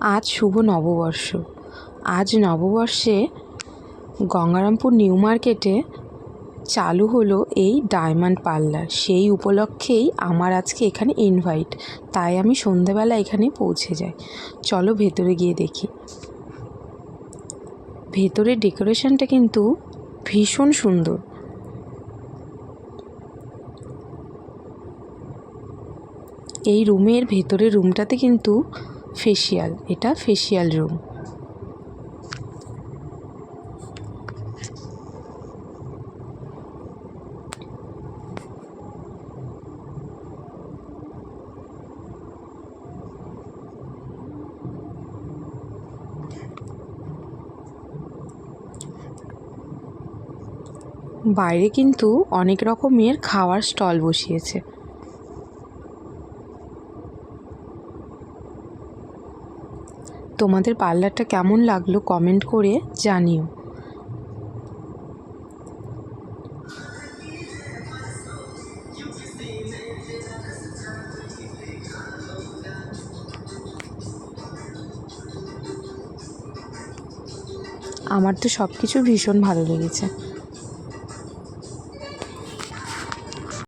আজ শুভ নববর্ষ। আজ নববর্ষে গঙ্গারামপুর নিউ মার্কেটে চালু হলো এই ডায়মন্ড পার্লার। সেই উপলক্ষেই আমার আজকে এখানে ইনভাইট তাই আমি সন্ধেবেলা এখানে পৌঁছে যাই। চলো ভেতরে গিয়ে দেখি। ভেতরের ডেকোরেশনটা কিন্তু ভীষণ সুন্দর। এই রুমের ভেতরের রুমটাতে কিন্তু ফেসিয়াল এটা ফেসিয়াল রুম বাইরে কিন্তু অনেক রকমের খাওয়ার স্টল বসিয়েছে। তোমাদের পার্লারটা কেমন লাগল কমেন্ট করে জানিও। আমার তো সব কিছু ভীষণ ভালো লেগেছে।